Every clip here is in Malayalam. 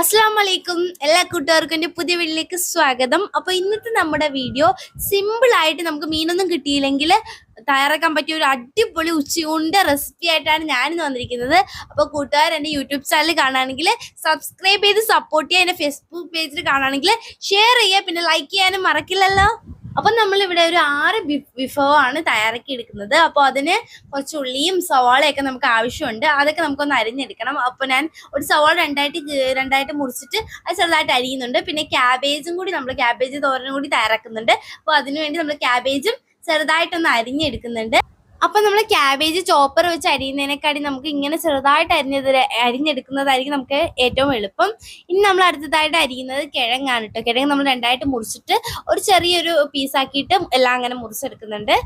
അസ്സാം വലൈക്കും എല്ലാ കൂട്ടുകാർക്കും എന്റെ പുതിയ വീട്ടിലേക്ക് സ്വാഗതം. അപ്പോൾ ഇന്നത്തെ നമ്മുടെ വീഡിയോ സിമ്പിളായിട്ട് നമുക്ക് മീനൊന്നും കിട്ടിയില്ലെങ്കിൽ തയ്യാറാക്കാൻ പറ്റിയ ഒരു അടിപൊളി ഉച്ചയൂണിന്റെ റെസിപ്പി ആയിട്ടാണ് ഞാനിന്ന് വന്നിരിക്കുന്നത്. അപ്പോൾ കൂട്ടുകാർ എന്റെ യൂട്യൂബ് ചാനൽ കാണുകയാണെങ്കിൽ സബ്സ്ക്രൈബ് ചെയ്ത് സപ്പോർട്ട് ചെയ്യുക. എന്റെ ഫേസ്ബുക്ക് പേജിൽ കാണുകയാണെങ്കിൽ ഷെയർ ചെയ്യുക. പിന്നെ ലൈക്ക് ചെയ്യാനും മറക്കില്ലല്ലോ. അപ്പം നമ്മളിവിടെ ഒരു ആറ് വിഭവം ആണ് തയ്യാറാക്കി എടുക്കുന്നത് അപ്പോൾ അതിന് കുറച്ച് ഉള്ളിയും സവാളയൊക്കെ നമുക്ക് ആവശ്യമുണ്ട്. അതൊക്കെ നമുക്കൊന്ന് അരിഞ്ഞെടുക്കണം. അപ്പോൾ ഞാൻ ഒരു സവാള രണ്ടായിട്ട് രണ്ടായിട്ട് മുറിച്ചിട്ട് അത് ചെറുതായിട്ട് അരിയുന്നുണ്ട്. പിന്നെ ക്യാബേജും കൂടി നമ്മൾ ക്യാബേജ് തോരനും കൂടി തയ്യാറാക്കുന്നുണ്ട്. അപ്പോൾ അതിനുവേണ്ടി നമ്മൾ ക്യാബേജും ചെറുതായിട്ടൊന്ന് അരിഞ്ഞെടുക്കുന്നുണ്ട്. അപ്പൊ നമ്മൾ ക്യാബേജ് ചോപ്പർ വെച്ച് അരിയുന്നതിനെക്കാട്ടി നമുക്ക് ഇങ്ങനെ ചെറുതായിട്ട് അരിഞ്ഞത് അരിഞ്ഞെടുക്കുന്നതായിരിക്കും നമുക്ക് ഏറ്റവും എളുപ്പം. ഇനി നമ്മൾ അടുത്തതായിട്ട് അരിയുന്നത് കിഴങ്ങാണ് കേട്ടോ കിഴങ്ങ് നമ്മൾ രണ്ടായിട്ട് മുറിച്ചിട്ട് ഒരു ചെറിയൊരു പീസാക്കിയിട്ട് എല്ലാം അങ്ങനെ മുറിച്ചെടുക്കുന്നുണ്ട്.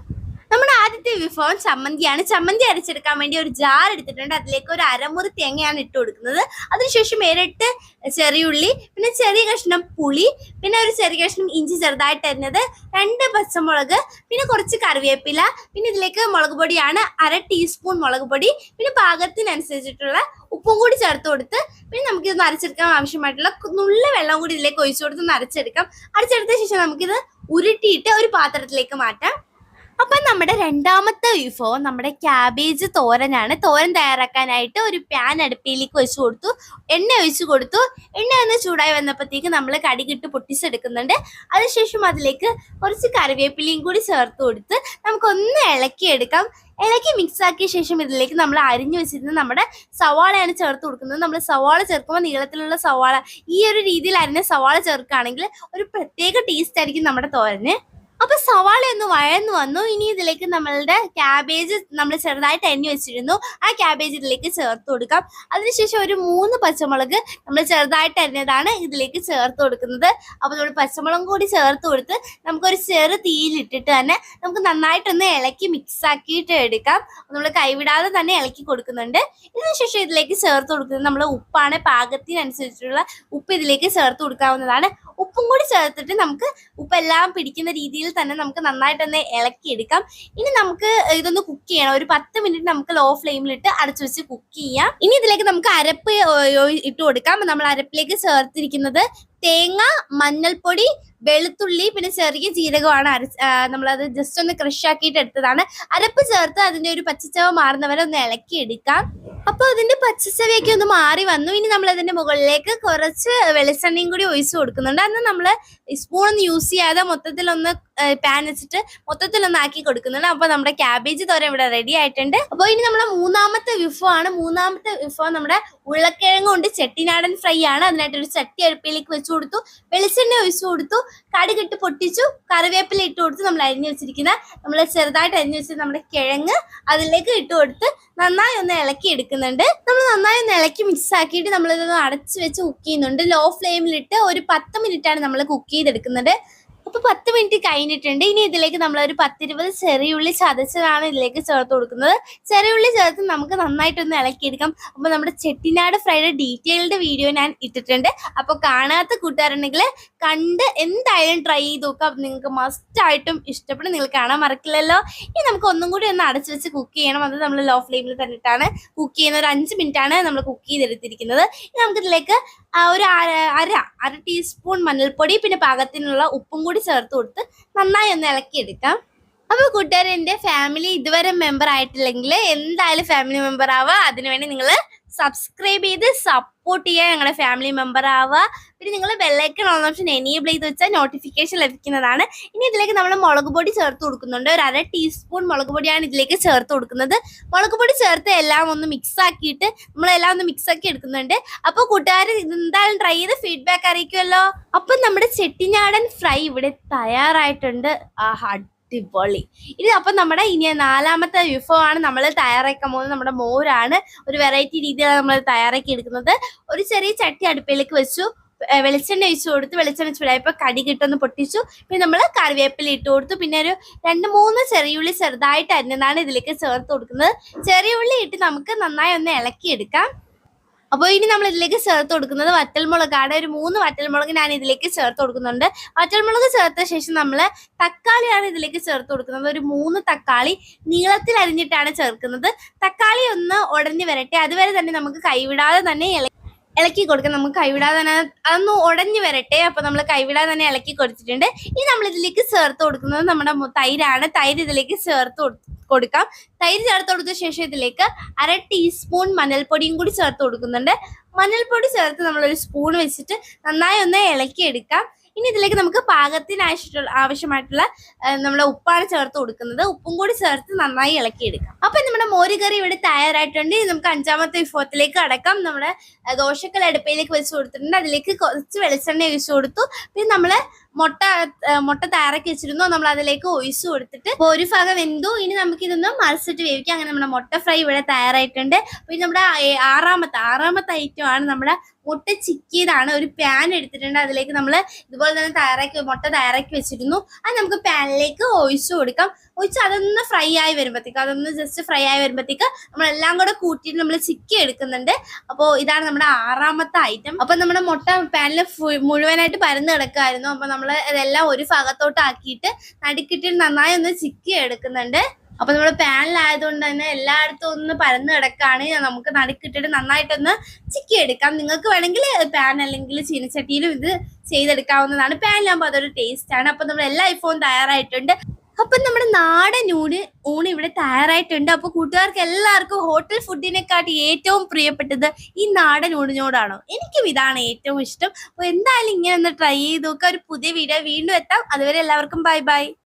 നമ്മുടെ ആദ്യത്തെ വിഭവം ചമ്മന്തിയാണ്. ചമ്മന്തി അരച്ചെടുക്കാൻ വേണ്ടി ഒരു ജാർ എടുത്തിട്ടുണ്ട്. അതിലേക്ക് ഒരു അരമുറി തേങ്ങയാണ് ഇട്ട് കൊടുക്കുന്നത്. അതിനുശേഷം ഏരട്ട് ചെറിയുള്ളി പിന്നെ ചെറിയ കഷ്ണം പുളി പിന്നെ ഒരു ചെറിയ കഷ്ണം ഇഞ്ചി ചെറുതായിട്ട് അരിഞ്ഞത് രണ്ട് പച്ചമുളക് പിന്നെ കുറച്ച് കറിവേപ്പില പിന്നെ ഇതിലേക്ക് മുളക് പൊടിയാണ് അര ടീസ്പൂൺ മുളക് പൊടി പിന്നെ പാകത്തിനനുസരിച്ചിട്ടുള്ള ഉപ്പും കൂടി ചേർത്ത് കൊടുത്ത് പിന്നെ നമുക്കിത് അരച്ചെടുക്കാൻ ആവശ്യമായിട്ടുള്ള നുള്ള വെള്ളം കൂടി ഇതിലേക്ക് ഒഴിച്ചു കൊടുത്ത് അരച്ചെടുക്കാം. അരച്ചെടുത്ത ശേഷം നമുക്കിത് ഉരുട്ടിയിട്ട് ഒരു പാത്രത്തിലേക്ക് മാറ്റാം. അപ്പൊ നമ്മുടെ രണ്ടാമത്തെ വിഭവം നമ്മുടെ ക്യാബേജ് തോരനാണ്. തോരൻ തയ്യാറാക്കാനായിട്ട് ഒരു പാൻ അടുപ്പിലേക്ക് വെച്ച് കൊടുത്തു. എണ്ണ ഒഴിച്ച് കൊടുത്തു. എണ്ണ ഒന്ന് ചൂടായി വന്നപ്പോഴത്തേക്ക് നമ്മൾ കടികിട്ട് പൊട്ടിച്ചെടുക്കുന്നുണ്ട്. അതിനുശേഷം അതിലേക്ക് കുറച്ച് കറിവേപ്പിലയും കൂടി ചേർത്ത് കൊടുത്ത് നമുക്കൊന്ന് ഇളക്കിയെടുക്കാം. ഇളക്കി മിക്സ് ആക്കിയ ശേഷം ഇതിലേക്ക് നമ്മൾ അരിഞ്ഞു വെച്ചിരുന്ന നമ്മുടെ സവാളയാണ് ചേർത്ത് കൊടുക്കുന്നത്. നമ്മൾ സവാള ചേർക്കുമ്പോൾ നീളത്തിലുള്ള സവാള ഈ ഒരു രീതിയിൽ അരിഞ്ഞ സവാള ചേർക്കുകയാണെങ്കിൽ ഒരു പ്രത്യേക ടേസ്റ്റ് ആയിരിക്കും നമ്മുടെ തോരന്. അപ്പൊ സവാള ഒന്ന് വഴന്നു വന്നു. ഇനി ഇതിലേക്ക് നമ്മളുടെ ക്യാബേജ് നമ്മൾ ചെറുതായിട്ട് എണ്ണി വെച്ചിരുന്നു. ആ ക്യാബേജ് ഇതിലേക്ക് ചേർത്ത് കൊടുക്കാം. അതിനുശേഷം ഒരു മൂന്ന് പച്ചമുളക് നമ്മൾ ചെറുതായിട്ട് എണ്ണതാണ് ഇതിലേക്ക് ചേർത്ത് കൊടുക്കുന്നത്. അപ്പൊ നമ്മൾ പച്ചമുളകും കൂടി ചേർത്ത് കൊടുത്ത് നമുക്കൊരു ചെറു തീയിലിട്ടിട്ട് തന്നെ നമുക്ക് നന്നായിട്ടൊന്ന് ഇളക്കി മിക്സ് ആക്കിയിട്ട് എടുക്കാം. നമ്മൾ കൈവിടാതെ തന്നെ ഇളക്കി കൊടുക്കുന്നുണ്ട്. ഇതിനുശേഷം ഇതിലേക്ക് ചേർത്ത് കൊടുക്കുന്നത് നമ്മൾ ഉപ്പാണ്. പാകത്തിനനുസരിച്ചുള്ള ഉപ്പ് ഇതിലേക്ക് ചേർത്ത് കൊടുക്കാവുന്നതാണ്. ഉപ്പും കൂടി ചേർത്തിട്ട് നമുക്ക് ഉപ്പെല്ലാം പിടിക്കുന്ന രീതിയിൽ തന്നെ നമുക്ക് നന്നായിട്ടൊന്ന് ഇളക്കിയെടുക്കാം. ഇനി നമുക്ക് ഇതൊന്ന് കുക്ക് ചെയ്യണം. ഒരു പത്ത് മിനിറ്റ് നമുക്ക് ലോ ഫ്ലെയിമിലിട്ട് അടച്ചു വെച്ച് കുക്ക് ചെയ്യാം. ഇനി ഇതിലേക്ക് നമുക്ക് അരപ്പ് ഇട്ട് കൊടുക്കാം. നമ്മൾ അരപ്പിലേക്ക് ചേർത്തിരിക്കുന്നത് തേങ്ങ മഞ്ഞൾപ്പൊടി വെളുത്തുള്ളി പിന്നെ ചെറിയ ജീരകമാണ് അരച്ച് നമ്മളത് ജസ്റ്റ് ഒന്ന് ക്രഷ് ആക്കിയിട്ട് എടുത്തതാണ്. അരപ്പ് ചേർത്ത് അതിന്റെ ഒരു പച്ചച്ചവ മാറുന്നവരെ ഒന്ന് ഇളക്കി എടുക്കാം അപ്പൊ അതിന്റെ പച്ചച്ചവയൊക്കെ ഒന്ന് മാറി വന്നു. ഇനി നമ്മൾ അതിന്റെ മുകളിലേക്ക് കുറച്ച് വെളിച്ചെണ്ണയും കൂടി ഒഴിച്ചു കൊടുക്കുന്നുണ്ട്. അന്ന് നമ്മൾ സ്പൂൺ ഒന്നും യൂസ് ചെയ്യാതെ മൊത്തത്തിലൊന്ന് പാൻ വെച്ചിട്ട് മൊത്തത്തിലൊന്ന് ആക്കി കൊടുക്കുന്നുണ്ട്. അപ്പൊ നമ്മുടെ ക്യാബേജ് തോര ഇവിടെ റെഡി ആയിട്ടുണ്ട്. അപ്പൊ ഇനി നമ്മുടെ മൂന്നാമത്തെ വിഭവമാണ് മൂന്നാമത്തെ വിഭവം നമ്മുടെ ഉള്ളക്കിഴങ്ങ് കൊണ്ട് ചെട്ടിനാടൻ ഫ്രൈ ആണ്. അതിനായിട്ട് ഒരു ചട്ടി അടുപ്പിലേക്ക് വെച്ചു കൊടുത്തു. വെളിച്ചെണ്ണ ഒഴിച്ചു കൊടുത്തു. കടുകിട്ട് പൊട്ടിച്ചു. കറിവേപ്പില ഇട്ട് കൊടുത്ത്. നമ്മൾ അരിഞ്ഞു വെച്ചിരിക്കുന്ന നമ്മൾ ചെറുതായിട്ട് അരിഞ്ഞു വെച്ച നമ്മുടെ കിഴങ്ങ് അതിലേക്ക് ഇട്ട് കൊടുത്ത് നന്നായി ഒന്ന് ഇളക്കി എടുക്കുന്നുണ്ട്. നമ്മൾ നന്നായി ഒന്ന് ഇളക്കി മിക്സ് ആക്കിയിട്ട് നമ്മളിതൊന്ന് അടച്ച് വെച്ച് കുക്ക് ചെയ്യുന്നുണ്ട്. ലോ ഫ്ലെയിമിലിട്ട് ഒരു പത്ത് മിനിറ്റ് ആണ് നമ്മൾ കുക്ക് ചെയ്തെടുക്കുന്നത്. അപ്പൊ പത്ത് മിനിറ്റ് കഴിഞ്ഞിട്ടുണ്ട്. ഇനി ഇതിലേക്ക് നമ്മൾ ഒരു പത്തിരുപത് ചെറിയുള്ളി ചതച്ചതാണ് ഇതിലേക്ക് ചേർത്ത് കൊടുക്കുന്നത്. ചെറിയുള്ളി ചേർത്ത് നമുക്ക് നന്നായിട്ടൊന്ന് ഇളക്കിയെടുക്കാം. അപ്പൊ നമ്മുടെ ചെട്ടിനാട് ഫ്രൈഡ് ഡീറ്റെയിൽഡ് വീഡിയോ ഞാൻ ഇട്ടിട്ടുണ്ട്. അപ്പൊ കാണാത്ത കൂട്ടുകാരുണ്ടെങ്കിൽ കണ്ട് എന്തായാലും ട്രൈ ചെയ്ത് നോക്കാം. നിങ്ങൾക്ക് മസ്റ്റ് ആയിട്ടും ഇഷ്ടപ്പെടും. നിങ്ങൾ കാണാൻ മറക്കില്ലല്ലോ. ഇനി നമുക്ക് ഒന്നും കൂടി ഒന്ന് അടച്ചു വെച്ച് കുക്ക് ചെയ്യണം. അത് നമ്മൾ ലോ ഫ്ലെയിമിൽ തന്നിട്ടാണ് കുക്ക് ചെയ്യുന്ന ഒരു അഞ്ച് മിനിറ്റ് ആണ് നമ്മൾ കുക്ക് ചെയ്തെടുത്തിരിക്കുന്നത്. ഇനി നമുക്ക് ഇതിലേക്ക് ഒരു അര അര ടീസ്പൂൺ മഞ്ഞൾപ്പൊടി പിന്നെ പാകത്തിനുള്ള ഉപ്പും കൂടി ചേർത്ത് കൊടുത്ത് നന്നായി ഒന്ന് ഇളക്കിയെടുക്കാം. അപ്പൊ കൂട്ടുകാരെ എന്റെ ഫാമിലി ഇതുവരെ മെമ്പർ ആയിട്ടില്ലെങ്കിൽ എന്തായാലും ഫാമിലി മെമ്പർ ആവുക. അതിനുവേണ്ടി നിങ്ങൾ സബ്സ്ക്രൈബ് ചെയ്ത് സപ്പോർട്ട് ചെയ്യുക ഞങ്ങളുടെ ഫാമിലി മെമ്പർ ആവുക. പിന്നെ നിങ്ങൾ ബെല്ലൈക്കൺ ഓൺ ഓപ്ഷൻ എനേബിൾ ചെയ്ത് വെച്ചാൽ നോട്ടിഫിക്കേഷൻ ലഭിക്കുന്നതാണ്. ഇനി ഇതിലേക്ക് നമ്മൾ മുളക് പൊടി ചേർത്ത് കൊടുക്കുന്നുണ്ട്. ഒരു അര ടീസ്പൂൺ മുളക് പൊടിയാണ് ഇതിലേക്ക് ചേർത്ത് കൊടുക്കുന്നത്. മുളക് പൊടി ചേർത്ത് എല്ലാം ഒന്ന് മിക്സ് ആക്കിയിട്ട് നമ്മളെല്ലാം ഒന്ന് മിക്സ് ആക്കി എടുക്കുന്നുണ്ട്. അപ്പോൾ കൂട്ടുകാർ എന്തായാലും ട്രൈ ചെയ്ത് ഫീഡ്ബാക്ക് അറിയിക്കുമല്ലോ അപ്പം നമ്മുടെ ചെട്ടിനാടൻ ഫ്രൈ ഇവിടെ തയ്യാറായിട്ടുണ്ട്. ആഹാ അടിപൊളി. ഇനി അപ്പം നമ്മുടെ ഇനി നാലാമത്തെ വിഭവമാണ് നമ്മൾ തയ്യാറാക്കാൻ പോകുന്നത്. നമ്മുടെ മോരാണ് ഒരു വെറൈറ്റി രീതിയിലാണ് നമ്മൾ തയ്യാറാക്കി എടുക്കുന്നത്. ഒരു ചെറിയ ചട്ടി അടുപ്പിലേക്ക് വെച്ചു. വെളിച്ചെണ്ണ ഒഴിച്ചു കൊടുത്ത് വെളിച്ചെണ്ണ ചൂടായപ്പോൾ കടി കിട്ടൊന്ന് പൊട്ടിച്ചു. പിന്നെ നമ്മൾ കറിവേപ്പില ഇട്ട് കൊടുത്തു. പിന്നെ ഒരു രണ്ട് മൂന്ന് ചെറിയുള്ളി ചെറുതായിട്ട് അരിഞ്ഞതാണ് ഇതിലേക്ക് ചേർത്ത് കൊടുക്കുന്നത്. ചെറിയ ഉള്ളി ഇട്ട് നമുക്ക് നന്നായി ഒന്ന് ഇളക്കിയെടുക്കാം. അപ്പോൾ ഇനി നമ്മൾ ഇതിലേക്ക് ചേർത്ത് കൊടുക്കുന്നത് വറ്റൽമുളകാണ് ഒരു മൂന്ന് വറ്റൽമുളക് ഞാൻ ഇതിലേക്ക് ചേർത്ത് കൊടുക്കുന്നുണ്ട്. വറ്റൽമുളക് ചേർത്ത ശേഷം നമ്മൾ തക്കാളിയാണ് ഇതിലേക്ക് ചേർത്ത് കൊടുക്കുന്നത്. ഒരു മൂന്ന് തക്കാളി നീളത്തിൽ അരിഞ്ഞിട്ടാണ് ചേർക്കുന്നത്. തക്കാളി ഒന്ന് ഉടഞ്ഞു വരട്ടെ. അതുവരെ തന്നെ നമുക്ക് കൈവിടാതെ തന്നെ ഇള ഇളക്കി കൊടുക്കാം നമുക്ക് കൈവിടാതെ തന്നെ അതൊന്ന് ഉടഞ്ഞു വരട്ടെ. അപ്പൊ നമ്മൾ കൈവിടാതെ തന്നെ ഇളക്കി കൊടുത്തിട്ടുണ്ട്. ഇനി നമ്മൾ ഇതിലേക്ക് ചേർത്ത് കൊടുക്കുന്നത് നമ്മുടെ തൈരാണ്. തൈര് ഇതിലേക്ക് ചേർത്ത് കൊടുക്കാം. തൈര് ചേർത്ത് കൊടുത്ത ശേഷം ഇതിലേക്ക് അര ടീസ്പൂൺ മഞ്ഞൾപ്പൊടിയും കൂടി ചേർത്ത് കൊടുക്കുന്നുണ്ട്. മഞ്ഞൾപ്പൊടി ചേർത്ത് നമ്മളൊരു സ്പൂൺ വെച്ചിട്ട് നന്നായി ഒന്ന് ഇളക്കി എടുക്കാം ഇനി ഇതിലേക്ക് നമുക്ക് പാകത്തിന് ആവശ്യമുള്ള ആവശ്യമായിട്ടുള്ള നമ്മുടെ ഉപ്പാണ് ചേർത്ത് കൊടുക്കുന്നത്. ഉപ്പും കൂടി ചേർത്ത് നന്നായി ഇളക്കി എടുക്കാം അപ്പൊ നമ്മുടെ മോരുകറി ഇവിടെ തയ്യാറായിട്ടുണ്ട്. നമുക്ക് അഞ്ചാമത്തെ വിഭവത്തിലേക്ക് അടക്കാം നമ്മുടെ ദോശക്കൽ അടുപ്പയിലേക്ക് വെച്ച് കൊടുത്തിട്ടുണ്ട്. അതിലേക്ക് കുറച്ച് വെളിച്ചെണ്ണ ഒഴിച്ചു കൊടുത്തു. പിന്നെ നമ്മൾ മുട്ട മുട്ട തയ്യാറാക്കി വെച്ചിരുന്നു. നമ്മൾ അതിലേക്ക് ഒഴിച്ചു കൊടുത്തിട്ട് ഒരു ഭാഗം വെന്തു. ഇനി നമുക്ക് ഇതൊന്ന് മറിച്ചിട്ട് വേവിക്കാം. അങ്ങനെ നമ്മുടെ മുട്ട ഫ്രൈ ഇവിടെ തയ്യാറായിട്ടുണ്ട്. പിന്നെ നമ്മുടെ ആ- ആറാമത്തെ ആറാമത്തെ ഐറ്റം ആണ് നമ്മുടെ മുട്ട ചിക്കിയതാണ്. ഒരു പാൻ എടുത്തിട്ടുണ്ട്. അതിലേക്ക് നമ്മൾ ഇതുപോലെ തന്നെ തയ്യാറാക്കി മുട്ട തയ്യാറാക്കി വെച്ചിരുന്നു. അത് നമുക്ക് പാനിലേക്ക് ഒഴിച്ചു കൊടുക്കാം. ഒഴിച്ച് അതൊന്ന് ഫ്രൈ ആയി വരുമ്പോഴത്തേക്ക് അതൊന്ന് ജസ്റ്റ് ഫ്രൈ ആയി വരുമ്പോഴത്തേക്ക് നമ്മളെല്ലാം കൂടെ കൂട്ടിയിട്ട് നമ്മൾ ചിക്കി എടുക്കുന്നുണ്ട്. അപ്പോൾ ഇതാണ് നമ്മുടെ ആറാമത്തെ ഐറ്റം അപ്പം നമ്മുടെ മുട്ട പാനിൽ മുഴുവനായിട്ട് പരന്ന് കിടക്കായിരുന്നു അപ്പം നമ്മൾ ഇതെല്ലാം ഒരു ഭാഗത്തോട്ടാക്കിയിട്ട് നടുക്കിട്ട് നന്നായി ഒന്ന് ചിക്കി എടുക്കുന്നുണ്ട്. അപ്പൊ നമ്മുടെ പാനിലായതുകൊണ്ട് തന്നെ എല്ലായിടത്തും ഒന്ന് പരന്ന് കിടക്കാണ്. നമുക്ക് നടുക്കിട്ടിട്ട് നന്നായിട്ടൊന്ന് ചിക്കി എടുക്കാം. നിങ്ങൾക്ക് വേണമെങ്കിൽ പാൻ അല്ലെങ്കിൽ ചീനച്ചട്ടിയിലും ഇത് ചെയ്തെടുക്കാവുന്നതാണ്. പാനിലാകുമ്പോൾ അതൊരു ടേസ്റ്റ് ആണ്. അപ്പൊ നമ്മൾ എല്ലാ ഐഫോൺ തയ്യാറായിട്ടുണ്ട്. അപ്പൊ നമ്മുടെ നാടൻ ഊണ് ഊണ് ഇവിടെ തയ്യാറായിട്ടുണ്ട്. അപ്പൊ കൂട്ടുകാർക്ക് എല്ലാവർക്കും ഹോട്ടൽ ഫുഡിനെക്കാട്ടി ഏറ്റവും പ്രിയപ്പെട്ടത് ഈ നാടൻ ഊണിനോടാണോ? എനിക്കും ഇതാണ് ഏറ്റവും ഇഷ്ടം. അപ്പൊ എന്തായാലും ഇങ്ങനെ ഒന്ന് ട്രൈ ചെയ്ത് നോക്കുക ഒരു പുതിയ വീഡിയോ വീണ്ടും എത്താം. അതുവരെ എല്ലാവർക്കും ബൈ ബൈ